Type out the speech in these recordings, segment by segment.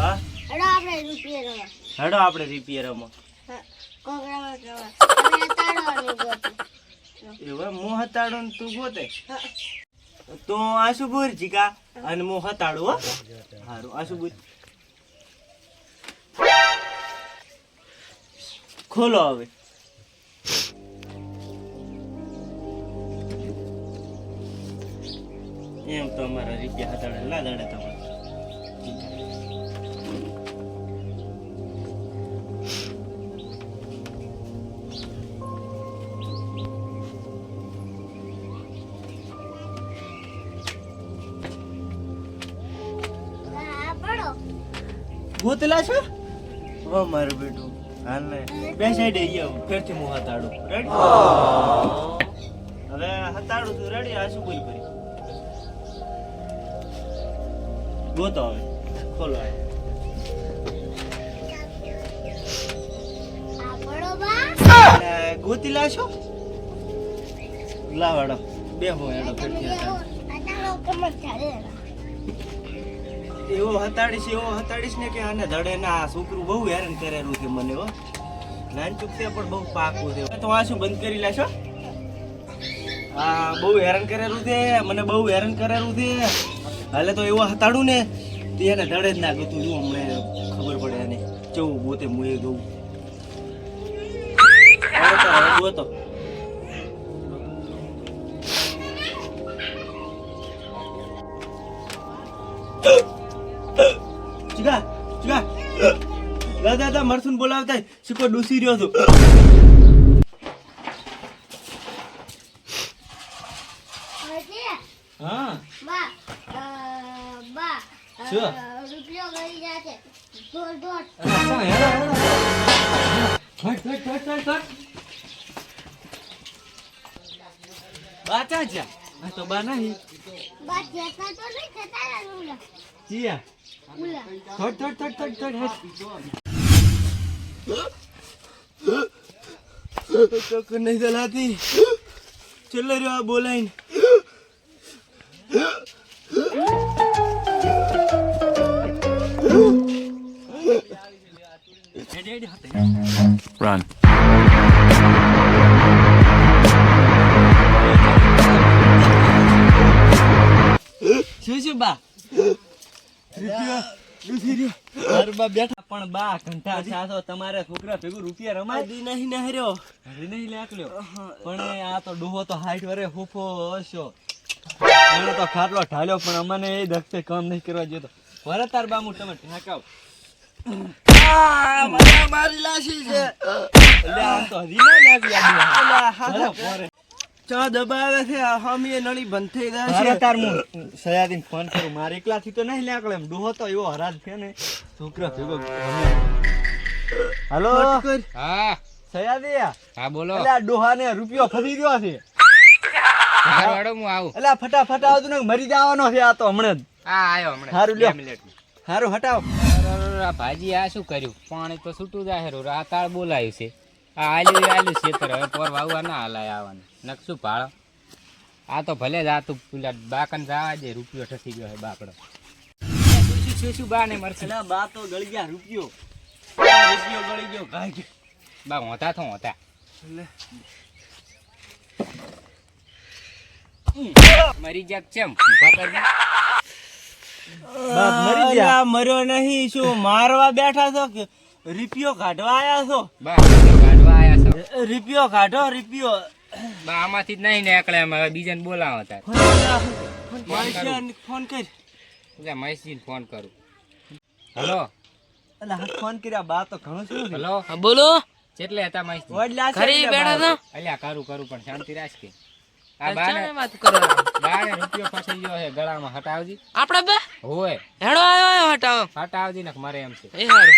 હા? હેડો આપણે હેડો રિપેર રમો હા કોકરામાં રવા આપણે તાળવાનું ગોતું હું હતાડો ને તું ગોતે? તો આશુ જીકા અને હું હતાડું હો. સારું આશુ ખોલો હવે. એમ તો અમારા રૂપિયા હતાડે ના દડે તમારે. ગોતલા છો? ઓ મારું બેટું, હાલ ને. બે સાઈડ આવો ફેરથી હું હતાડું. રેડી હવે હતાડું તું રેડી આ શું બોલ કરી ગોતો હવે. ખોલો આ. ગોતીલા છો? લાવાડો બે હો તમે ફેરથી હતાડ. એવો હતાડીશ એવો હતાડીશ ને કે આને ધડે ના, આ છોકરું બહુ હેરાન કરેલું છે મને, હો. નાનચુક ચૂકતે પણ બહુ પાકું છે. તો આ શું બંધ કરી લેશો હા બહુ હેરાન કરેલું છે, મને બહુ હેરાન કરેલું છે. હાલે તો એવો હતાડું ને, તે એને ધડે જ ના ગતું, જો હમણે ખબર પડે એને. કેવું પોતે મુએ ગયું તો દાદા મરસુન બોલાવતા શીખો ડૂસી રહ્યો છું. હા. બાચા જા તો બા નહીં. હટ તો નહીં ચલાતી ચલો રહ્યો આ બોલાઈને Run. શું શું બા રૂપિયા ડૂસી રહ્યો મારું બા બેઠા. પણ બા ઘંટા સાસો તમારે છોકરા ભેગું રૂપિયા રમાય? દી નહીં ના હરી નહીં લાકલ્યો પણ આ તો ડોહો તો હાઈટ વરે ફૂફો હશો. એને તો ખાટલો ઢાલ્યો પણ અમને એ દખતે કામ નહીં કરવા જેતો વરે તાર બામુ તમે ઢાકાવ. મારી લાશી છે. આમ તો હજી ના નાખી આ ડોહા. ચા દબાવે છે આ હામી નળી બંધ થઈ જાય છે. તાર હું સયાદીન ફોન કરું. મારે એકલાથી તો નહીં લાકડે એમ ડોહો તો એવો હરાજ છે ને. છોકરા ભેગો હાલો? હા. સયાદી હા બોલો. એટલે આ ડોહાને રૂપિયો ફરી રહ્યો છે. હાડો હું આવું. એટલે ફટાફટ આવતું ને મરી જવાનો છે આ તો હમણાં જ. હા આયો હમણાં. સારું લ્યો. સારું. હટાવ. આ ભાજી આ શું કર્યું? પાણી તો છૂટું જાય રાતાળ બોલાયું છે. આ આલ્યું આલ્યું છેતર હવે પોર વાવવા ના હલાય આવવાનું. નકશું ભાળ. આ તો ભલે જ આ તું પેલા બાકન જવા દે રૂપિયો ઠસી ગયો હે બાકડો. શું શું શું બા ને મરશે એટલે બા તો ગળી ગયા રૂપિયો. રૂપિયો ગળી ગયો ગાય ગયો. બા હોતા તો હોતા મરી જાત ચેમ? મરી ગયા. મર્યો નહીં શું મારવા બેઠા છો કે રૂપિયો કાઢવા આયા છો? બા કાઢવા આયા છો. રૂપિયો કાઢો રૂપિયો. આમાંથી જ નહીં નીકળે હવે બીજાને બોલાવો તાર. ફોન કર જા મહેશજીને ફોન કરું. હલો. અલા ફોન કર્યા બા તો ઘણો શું હલો. બોલો. કેટલે હતા મહેશજી ખરી બેઠા બા. અલ્યા કરું કરું પણ શાંતિ રાખ કે. આ બાને વાત કરો. બાને રૂપિયો ફસાઈ ગયો છે ગળામાં. હટાવજી. આપણે બે? હોય. હેડો આવ્યો આવ્યો હટાવો. હટાવજી ને મારે એમ છે. એ હારું.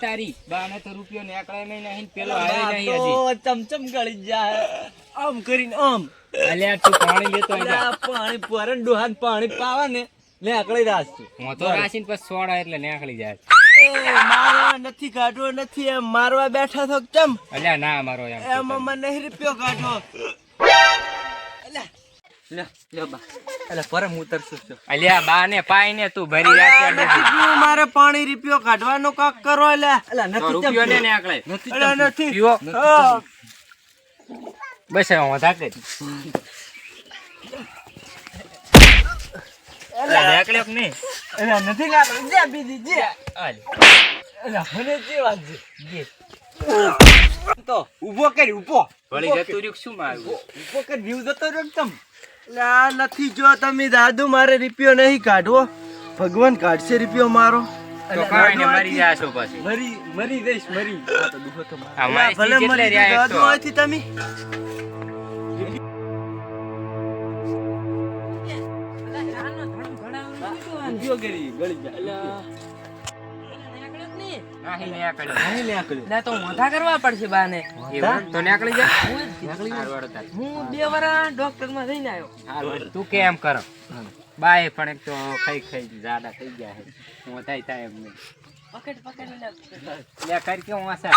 તારી. બાને તો રૂપિયો નીકળે નહીં નહીં પેલો આવે નહીં હજી. તો ચમચમ ગળી જાય. આમ કરીને આમ. અલ્યા તું પાણી લેતો આ પાણી પોરણ ડોહાન પાણી પાવા ને લે અકળી રાસ છે હું તો રાસીન પછી સોડા એટલે નેકળી જાય. મારવા નથી કાઢવો નથી એમ. મારવા બેઠા છો કેમ? અલ્યા ના મારો એમ. એમ મને નહીં રૂપિયો કાઢવો. મારે પાણી રૂપિયો કાઢવાનો કાક કરો નથી બસ હવે હું થાકે નીકળ્યો કે નહીં? એટલે નથી કાઢવાનું. જે બીજી જે. હાલ. એટલે મને જે વાત છે તો ઊભો કરી ઊભો. વળી જતું રહ્યું શું મારું? ઊભો. કરી વ્યૂ જતો રહ્યો એટલે આ નથી. જો તમે દાદુ મારે રૂપિયો નહીં કાઢવો ભગવાન કાઢશે રૂપિયો મારો. ગળી કાંઈ ને મરી જાશો પછી મરી મરી જઈશ મરી આ તો દુખો તો મારો. આ મારી ભલે સી મરી કેટલે રહ્યા જઈશ, એક તો. દાદુ અહીંથી તમે ઊભો કરી, ગળી જા. નાહી નીકળ્યો. તો મોઢા કરવા પડશે બાને એવું? તો નીકળી જા હું બે વરા ડોક્ટરમાં જઈને આવ્યો. તું કેમ કરો? બાય પણ એક તો ખાઈ ખાઈ જાડા થઈ ગયા છે. હું થાય થાય એમ નહીં. પકડ પકડ લે લે કર કે હું આશા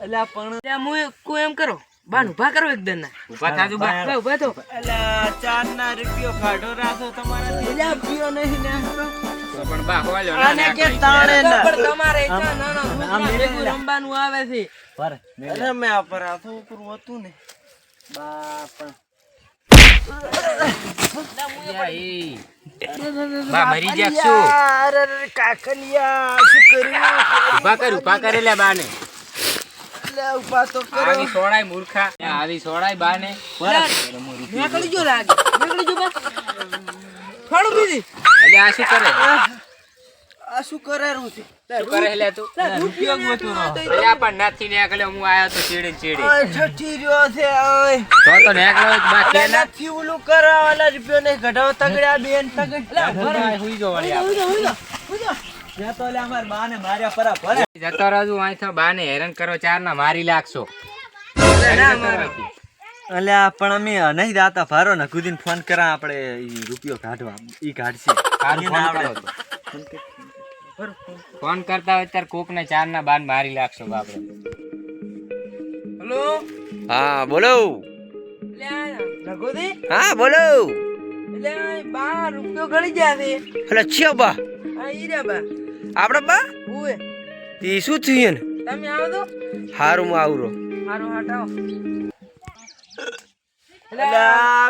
અલા પણ લે હું કોઈ એમ કરો. બાન ઊભા કરો એકદમ ના. ઊભા થાજો બા. લે ઊભા તો અલા ચાર ના રૂપિયો કાઢો રાખો તમારા અલા પીઓ નહીં ને. પણ બા હોવાલો ના કે તાણે ના. પણ તમારે ના ના આમ છોકરા મેલે. ભેગું રમવાનું આવે છે. અરે મેં આ પર હાથો ઉપર હતું ને. બાપા યા, બા મરી જા અરે અરે કાકલિયા શું કર્યું? ઊભા કર ઊભા કરે બાને. ઊભા તો કરો. આવી સોળાય મૂર્ખા. આવી સોળાય બાને. નીકળી જો લાગે. નીકળી જો બા. થોડું બીજી. એટલે આ શું કરે? આ શું કરેલું છે? શું કરે લે તું? રૂપિયો ગોતું રહો. એટલે આ પણ નથી એકલે હું આયો તો ચીડી ચીડી. ઓય છઠ્ઠી રહ્યો છે ઓય. તો તો નીકળ્યો જ બા કે અલા ના નથી ઓલું રૂપિયો ને કઢાવ તગડ્યા બેન તગડ. હુઈ જો વળી હુઈ જો તો લે અમાર બાને માર્યા પરા ભરે જતો બાને હેરાન કરો ચાર ના મારી લાગશો. અલ્યા પણ અમે નહીં દાતા ફારો ને કુદીન ફોન કરા આપણે રૂપિયો કાઢવા ઈ કાઢશે. ફોન કરતા હોય ત્યારે કોક ને ચાર ના બાન મારી લાગશો બાપરે. હેલો? હા બોલો. હા બોલો. બા રૂપિયો ગળી ગયા છે. એટલે છે બા. આ ઈ બા. આપડે બા? તે શું થયું ને તમે આવો તો. હારું માં આવરો હારું હટાવો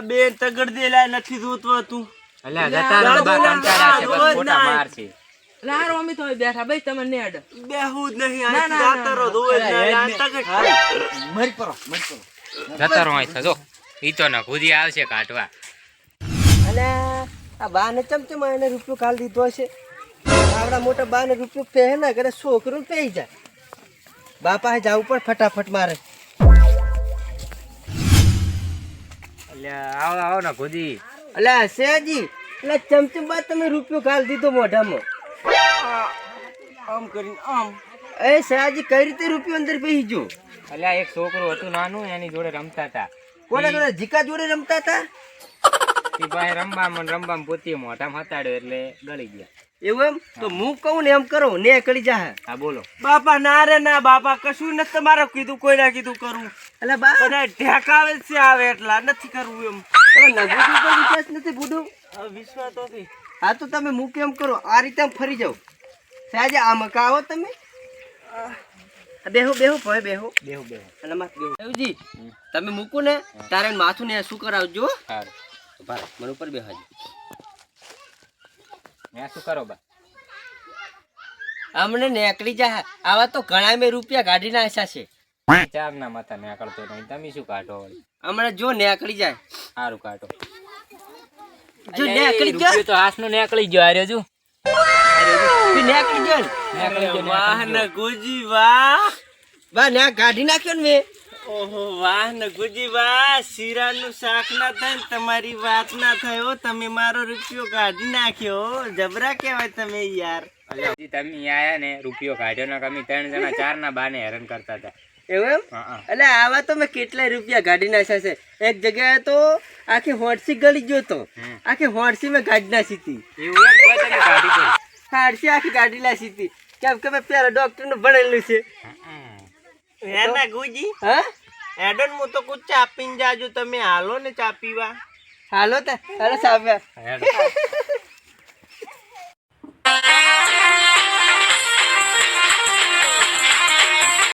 બેન તગડ દેલા નથી જોતો તું. અલ્યા જતા બા કંટાળ્યા છે બસ ખોટા માર છે લારો તો બેઠા ભાઈ તમે ને બેહું જ નહીં આ ના, જાતા ના. દોય જ નહીં આ તગડ મરી પરો મરી પરો જતો રહો અહીંથી ઈ તો ના ખુદી આવશે કાઢવા. અને આ બાને ચમચમ એને રૂપિયો કાલ દીધો છે. આવડા મોટા બાને રૂપિયો પહે ના કરે છોકરું પહેરી જાય. બાપા જવું પણ ફટાફટ મારે. અલ્યા આવો આવો ને ખુદી અલ્યા શેજી એટલે ચમચમ બાદ તમે રૂપિયો ખાલ દીધો મોઢામાં. આમ કરીને આમ. એ શાહજી કઈ રીતે રૂપિયો અંદર પહેરી જો અલ્યા એક છોકરો હતું નાનું એની જોડે રમતા હતા. કોના જોડે જીકા જોડે રમતા હતા? ઈ ભાઈ રમવામાં રમવામાં પોતે મોઢામાં હતાડ્યો એટલે ગળી ગયા. એવું એમ? તો હું. કહું ને એમ કરો ને કળી જા હા બોલો. બાપા ના રે ના બાપા કશું નથી તમારે કીધું કોઈ ના કીધું કરવું એટલે બા. બધા ઢેકાવે છે આવે એટલા નથી કરવું એમ. તમે વિશ્વાસ નથી બુડું વિશ્વાસ તો હા તો તમે મૂક એમ કરો. આ રીતે ફરી જાઓ. સાહેબ આમ કાવો તમે? બેહો બેહો ભાઈ બેહો. બેહો બેહો. અને માથ બેહો. દેવજી તમે મૂકો ને તારે માથું ને શું કરાવજો સારું. ભાર મને ઉપર બેહાજો મેં શું કરો બા? અમને નેકળી જા. આવા તો ઘણા મેં રૂપિયા કાઢી નાખ્યા છે. ચાર ના માથા નેકળતો નહીં. તમે શું કાઢો હમણાં જો નેકળી જાય. સારું કાઢો. જો નેકળી ગયો. તો હાથનું નેકળી ગયો. આર્યો જો. નેકળી ગયો નેકળી ગયો વાહ ને ગુજી વાહ. બા ને કાઢી નાખ્યો ને મેં. ઓહો વાહ નગુજી વાહ. શીરાનું શાક ના થાય ને તમારી વાત ના થયો તમે મારો રૂપિયો કાઢી નાખ્યો જબરા કહેવાય તમે યાર. તમે આયા ને રૂપિયો કાઢ્યો ને અમે ત્રણ જણા ચાર ના બાને હેરાન કરતા હતા. એવું એમ. એટલે આવા તો મેં કેટલાય રૂપિયા ગાડી નાખ્યા છે. એક જગ્યાએ તો આખી હોડસી ગળી ગયો તો. આખી હોડસી મેં ગાડી નાખી હતી. હાડસી આખી ગાડી નાખી હતી. કેમ કે મેં પેલા ડોક્ટરનું ભણેલું છે. એના ગુજી? હા? એડન હું તો કુછ ચા પીને જાજો. તમે હાલો ને ચા પીવા. હાલો તે. અરે સાહેબ હેડ.